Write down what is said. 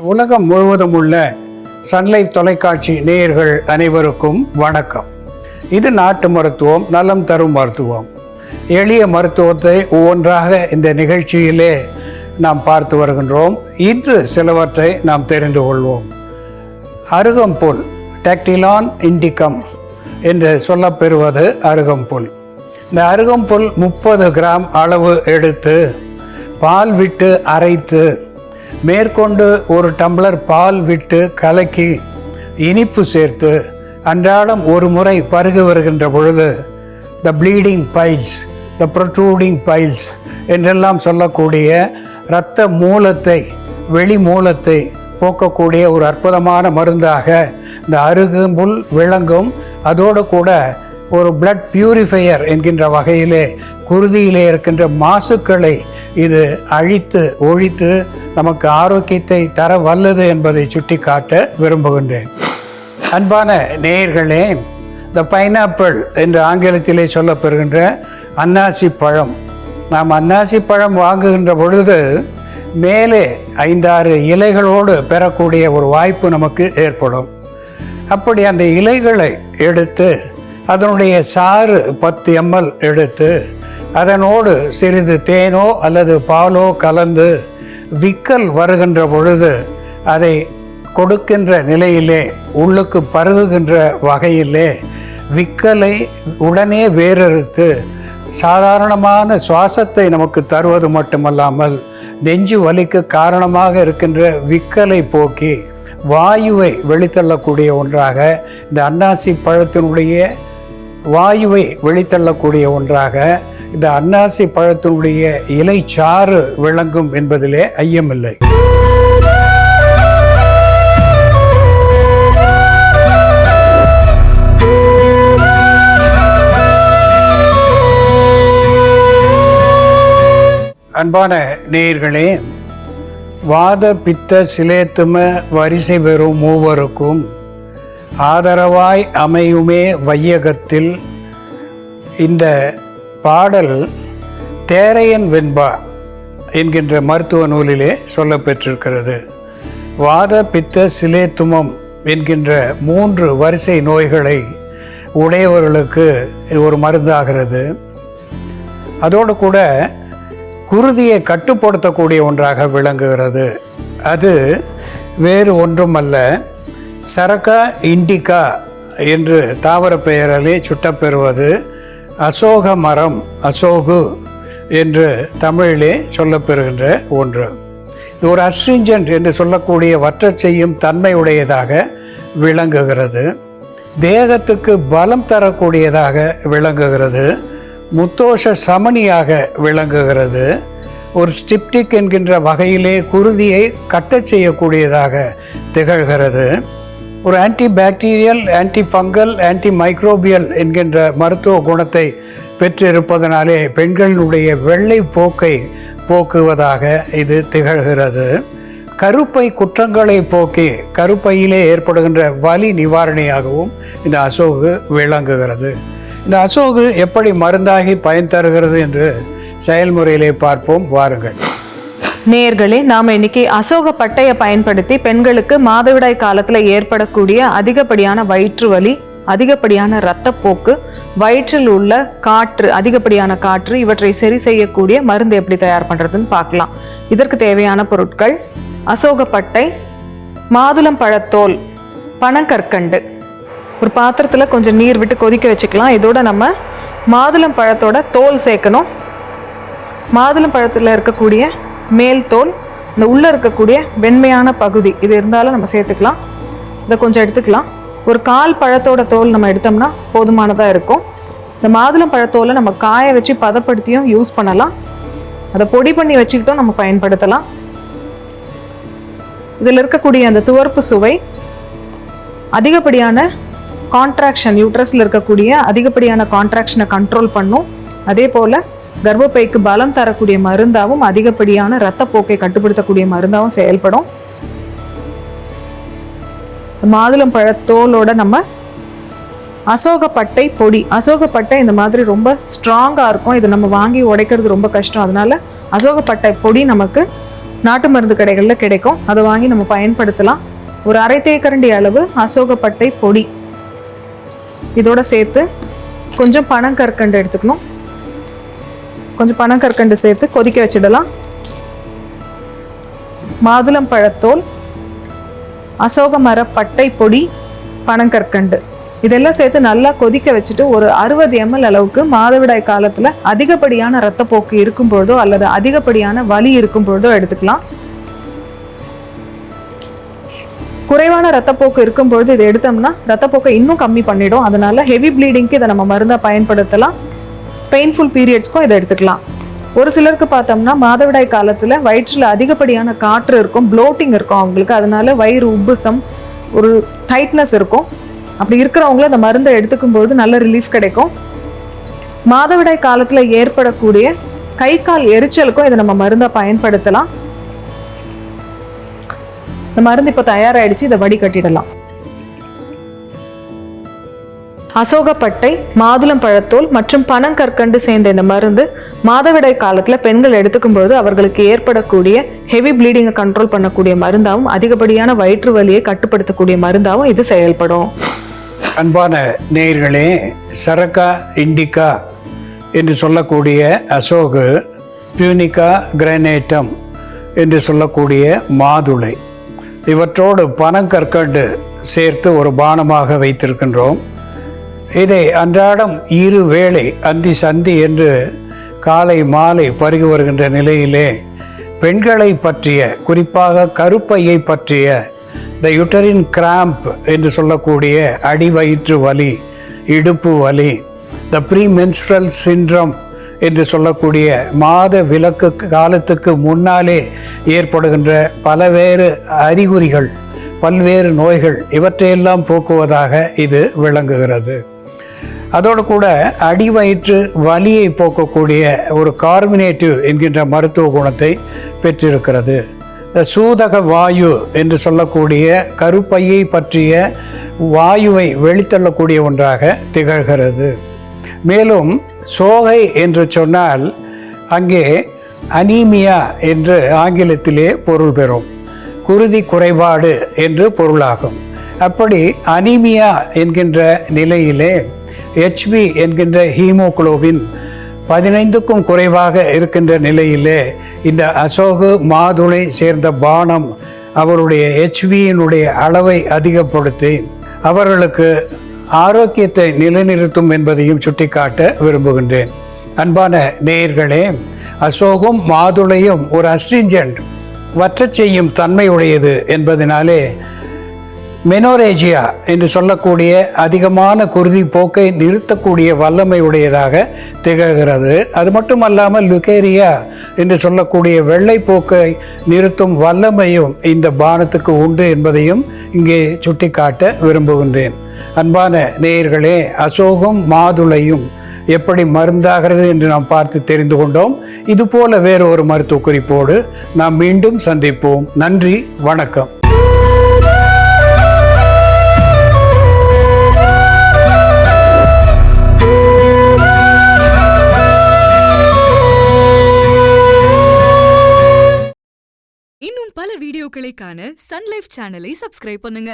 உலகம் முழுவதும் உள்ள சன்லைஃப் தொலைக்காட்சி நேயர்கள் அனைவருக்கும் வணக்கம். இது நாட்டு மருத்துவம் நலம் தரும் மருத்துவம். எளிய மருத்துவத்தை ஒவ்வொன்றாக இந்த நிகழ்ச்சியிலே நாம் பார்த்து வருகின்றோம். இன்று சிலவற்றை நாம் தெரிந்து கொள்வோம். அருகம்புல் டெக்டிலான் இண்டிகம் என்று சொல்லப்பெறுவது அருகம்புல். இந்த அருகம்புல் முப்பது கிராம் அளவு எடுத்து பால் விட்டு அரைத்து மேற்கொண்டு ஒரு டம்ளர் பால் விட்டு கலக்கி இனிப்பு சேர்த்து அன்றாடம் ஒரு முறை பருகி வருகின்ற பொழுது the bleeding piles the protruding piles என்றெல்லாம் சொல்லக்கூடிய இரத்த மூலத்தை வெளி மூலத்தை போக்கக்கூடிய ஒரு அற்புதமான மருந்தாக இந்த அருகும்புல் விளங்கும். அதோடு கூட ஒரு பிளட் பியூரிஃபையர் என்கின்ற வகையிலே குருதியிலே இருக்கின்ற மாசுக்களை இது அழித்து ஒழித்து நமக்கு ஆரோக்கியத்தை தர வல்லது என்பதை சுட்டிக்காட்ட விரும்புகின்றேன். அன்பான நேயர்களே இந்த பைனாப்பிள் என்று ஆங்கிலத்திலே சொல்லப்பெறுகின்ற அன்னாசி பழம். நாம் அன்னாசி பழம் வாங்குகின்ற பொழுது மேலே ஐந்தாறு இலைகளோடு பெறக்கூடிய ஒரு வாய்ப்பு நமக்கு ஏற்படும். அப்படி அந்த இலைகளை எடுத்து அதனுடைய சாறு பத்து எம்எல் எடுத்து அதனோடு சிறிது தேனோ அல்லது பாலோ கலந்து விக்கல் வருகின்ற பொழுது அதை கொடுக்கின்ற நிலையிலே உள்ளுக்கு பருகுகின்ற வகையிலே விக்கலை உடனே வேறறுத்து சாதாரணமான சுவாசத்தை நமக்கு தருவது மட்டுமல்லாமல் நெஞ்சு வலிக்கு காரணமாக இருக்கின்ற விக்கலை போக்கி வாயுவை வெளித்தள்ளக்கூடிய ஒன்றாக இந்த அன்னாசி பழத்தினுடைய வாயுவை வெளித்தள்ளக்கூடிய ஒன்றாக இந்த அன்னாசி பழத்தினுடைய இலைச்சாறு விளங்கும் என்பதிலே ஐயமில்லை. அன்பான நேயர்களே வாத பித்த சிலேத்தும வரிசை பெறும் மூவருக்கும் ஆதரவாய் அமையுமே வையகத்தில். இந்த பாடல் தேரையன் வெண்பா என்கின்ற மருத்துவ நூலிலே சொல்லப்பெற்றிருக்கிறது. வாத பித்த சிலேத்துமம் என்கின்ற மூன்று வரிசை நோய்களை உடையவர்களுக்கு ஒரு மருந்தாகிறது. அதோடு கூட குருதியை கட்டுப்படுத்தக்கூடிய ஒன்றாக விளங்குகிறது. அது வேறு ஒன்றும் அல்ல சரக்கா இண்டிகா என்று தாவர பெயராலே சுட்டப்பெறுவது அசோக மரம் அசோகு என்று தமிழிலே சொல்லப்பெறுகின்ற ஒன்று. இது ஒரு அஸ்ரிஞ்சன்ட் என்று சொல்லக்கூடிய வற்றச் செய்யும் தன்மையுடையதாக விளங்குகிறது. தேகத்துக்கு பலம் தரக்கூடியதாக விளங்குகிறது. முத்தோஷ சமனியாக விளங்குகிறது. ஒரு ஸ்டிப்டிக் என்கின்ற வகையிலே குருதியை கட்டச் செய்யக்கூடியதாக திகழ்கிறது. ஒரு anti bacterial anti fungal anti microbial என்கின்ற மருத்துவ குணத்தை பெற்றிருப்பதனாலே பெண்களுடைய வெள்ளை போக்கை போக்குவதாக இது திகழ்கிறது. கருப்பை குற்றங்களை போக்கி கருப்பையிலே ஏற்படுகின்ற வலி நிவாரணியாகவும் இந்த அசோகு விளங்குகிறது. இந்த அசோகு எப்படி மருந்தாகி பயன் தருகிறது என்று செயல்முறையிலே பார்ப்போம். வாருங்கள். நேர்களே நாம் இன்னைக்கு அசோக பட்டையை பயன்படுத்தி பெண்களுக்கு மாதவிடாய் காலத்துல ஏற்படக்கூடிய அதிகப்படியான வயிற்று வலி அதிகப்படியான இரத்தப்போக்கு வயிற்றில் உள்ள காற்று அதிகப்படியான காற்று இவற்றை சரி செய்யக்கூடிய மருந்து எப்படி தயார் பண்ணுறதுன்னு பார்க்கலாம். இதற்கு தேவையான பொருட்கள் அசோகப்பட்டை மாதுளம் பழத்தோல் பனங்கற்கண்டு. ஒரு பாத்திரத்தில் கொஞ்சம் நீர் விட்டு கொதிக்க வச்சுக்கலாம். இதோட நம்ம மாதுளம் பழத்தோட தோல் சேர்க்கணும். மாதுளம் பழத்தில் இருக்கக்கூடிய மேல் தோல் இந்த உள்ளே இருக்கக்கூடிய வெண்மையான பகுதி இது இருந்தாலும் நம்ம சேர்த்துக்கலாம். இதை கொஞ்சம் எடுத்துக்கலாம். ஒரு கால் பழத்தோட தோல் நம்ம எடுத்தோம்னா போதுமானதாக இருக்கும். இந்த மாதுளம் பழத்தோலை நம்ம காய வச்சு பதப்படுத்தியும் யூஸ் பண்ணலாம். அதை பொடி பண்ணி வச்சுக்கிட்டும் நம்ம பயன்படுத்தலாம். இதில் இருக்கக்கூடிய அந்த துவர்ப்பு சுவை அதிகப்படியான கான்ட்ராக்ஷன் யூட்ரஸில் இருக்கக்கூடிய அதிகப்படியான கான்ட்ராக்ஷனை கண்ட்ரோல் பண்ணும். அதே போல் கர்ப்பப்பைக்கு பலம் தரக்கூடிய மருந்தாகவும் அதிகப்படியான இரத்தப்போக்கை கட்டுப்படுத்தக்கூடிய மருந்தாகவும் செயல்படும். மாதுளம் பழத்தோலோட நம்ம அசோகப்பட்டை பொடி. அசோகப்பட்டை இந்த மாதிரி ரொம்ப ஸ்ட்ராங்காக இருக்கும். இது நம்ம வாங்கி உடைக்கிறது ரொம்ப கஷ்டம். அதனால அசோகப்பட்டை பொடி நமக்கு நாட்டு மருந்து கடைகளில் கிடைக்கும். அதை வாங்கி நம்ம பயன்படுத்தலாம். ஒரு அரை தேக்கரண்டி அளவு அசோகப்பட்டை பொடி. இதோட சேர்த்து கொஞ்சம் பனங்கற்கண்டு எடுத்துக்கணும். கொஞ்சம் பனங்கற்கண்டு சேர்த்து கொதிக்க வச்சிடலாம். மாதுளம் பழத்தோல் அசோக மர பட்டை பொடி பனங்கற்கண்டு. இதெல்லாம் சேர்த்து நல்லா கொதிக்க வச்சுட்டு ஒரு அறுபது எம்எல் அளவுக்கு மாதவிடாய் காலத்தில் அதிகப்படியான ரத்தப்போக்கு இருக்கும் பொழுதோ அல்லது அதிகப்படியான வலி இருக்கும் பொழுதோ எடுத்துக்கலாம். குறைவான ரத்தப்போக்கு இருக்கும் பொழுது இதை எடுத்தோம்னா ரத்தப்போக்கை இன்னும் கம்மி பண்ணிடும். அதனால ஹெவி ப்ளீடிங்க்கு இதை நம்ம மருந்தை பயன்படுத்தலாம். பெயின்ஃபுல் பீரியட்ஸ்க்கும் இதை எடுத்துக்கலாம். ஒரு சிலருக்கு பார்த்தோம்னா மாதவிடாய் காலத்தில் வயிற்றில் அதிகப்படியான காற்று இருக்கும் ப்ளோட்டிங் இருக்கும் அவங்களுக்கு. அதனால வயிறு உப்புசம் ஒரு டைட்னஸ் இருக்கும். அப்படி இருக்கிறவங்களும் அந்த மருந்தை எடுத்துக்கும் போது நல்ல ரிலீஃப் கிடைக்கும். மாதவிடாய் காலத்தில் ஏற்படக்கூடிய கை கால் எரிச்சலுக்கும் இதை நம்ம மருந்தை பயன்படுத்தலாம். இந்த மருந்து இப்போ தயாராகிடுச்சு இதை வடிகட்டிடலாம். அசோகப்பட்டை மாதுளம் பழத்தோல் மற்றும் பனங்கற்கண்டு சேர்ந்த இந்த மருந்து மாதவிடாய் காலத்தில் பெண்கள் எடுத்துக்கும் போது அவர்களுக்கு ஏற்படக்கூடிய ஹெவி ப்ளீடிங்கை கண்ட்ரோல் பண்ணக்கூடிய மருந்தாகவும் அதிகப்படியான வயிற்று வலியை கட்டுப்படுத்தக்கூடிய மருந்தாகவும் இது செயல்படும். அன்பான நேயர்களே சரக்கா இண்டிகா என்று சொல்லக்கூடிய அசோகு பியூனிகா கிரானேட்டம் என்று சொல்லக்கூடிய மாதுளை. இவற்றோடு பனங்கற்கண்டு சேர்த்து ஒரு பானமாக வைத்திருக்கின்றோம். இதை அன்றாடம் இரு வேளை அந்தி சந்தி என்று காலை மாலை பருகி வருகின்ற நிலையிலே பெண்களை பற்றிய குறிப்பாக கருப்பையை பற்றிய த யுட்டரின் கிராம்ப் என்று சொல்லக்கூடிய அடிவயிற்று வலி இடுப்பு வலி த ப்ரீ மென்ஸ்ட்ரல் சின்ட்ரம் என்று சொல்லக்கூடிய மாத விலக்கு காலத்துக்கு முன்னாலே ஏற்படுகின்ற பலவேறு அறிகுறிகள் பல்வேறு நோய்கள் இவற்றையெல்லாம் போக்குவதாக இது விளங்குகிறது. அதோடு கூட அடிவயிற்று வலியை போக்கக்கூடிய ஒரு கார்மினேட்டிவ் என்கின்ற மருத்துவ குணத்தை பெற்றிருக்கிறது. இந்த சூதக வாயு என்று சொல்லக்கூடிய கருப்பையை பற்றிய வாயுவை வெளித்தள்ளக்கூடிய ஒன்றாக திகழ்கிறது. மேலும் சோகை என்று சொன்னால் அங்கே அனீமியா என்று ஆங்கிலத்திலே பொருள் பெறும். குருதி குறைபாடு என்று பொருளாகும். அப்படி அனீமியா என்கின்ற நிலையிலே ஹெச்பி என்கின்ற ஹீமோகுளோபின் பதினைந்துக்கும் குறைவாக இருக்கின்ற நிலையிலே இந்த அசோகு மாதுளை சேர்ந்த பானம் அவருடைய ஹெச்பியினுடைய அளவை அதிகப்படுத்தி அவர்களுக்கு ஆரோக்கியத்தை நிலைநிறுத்தும் என்பதையும் சுட்டிக்காட்ட விரும்புகின்றேன். அன்பான நேயர்களே அசோகும் மாதுளையும் ஒரு அஸ்ட்ரிஞ்சன்ட் வற்றச் செய்யும் தன்மை உடையது என்பதனாலே மெனோரேஜியா என்று சொல்லக்கூடிய அதிகமான குருதி போக்கை நிறுத்தக்கூடிய வல்லமை உடையதாக திகழ்கிறது. அது மட்டுமல்லாமல் லுகேரியா என்று சொல்லக்கூடிய வெள்ளை போக்கை நிறுத்தும் வல்லமையும் இந்த பானத்துக்கு உண்டு என்பதையும் இங்கே சுட்டிக்காட்ட விரும்புகின்றேன். அன்பான நேயர்களே அசோகம் மாதுளையும் எப்படி மருந்தாகிறது என்று நாம் பார்த்து தெரிந்து கொண்டோம். இதுபோல வேறு ஒரு மருத்துவ குறிப்போடு நாம் மீண்டும் சந்திப்போம். நன்றி வணக்கம். வீடியோக்களை காண சன்லைஃப் சேனலை சப்ஸ்கிரைப் பண்ணுங்க.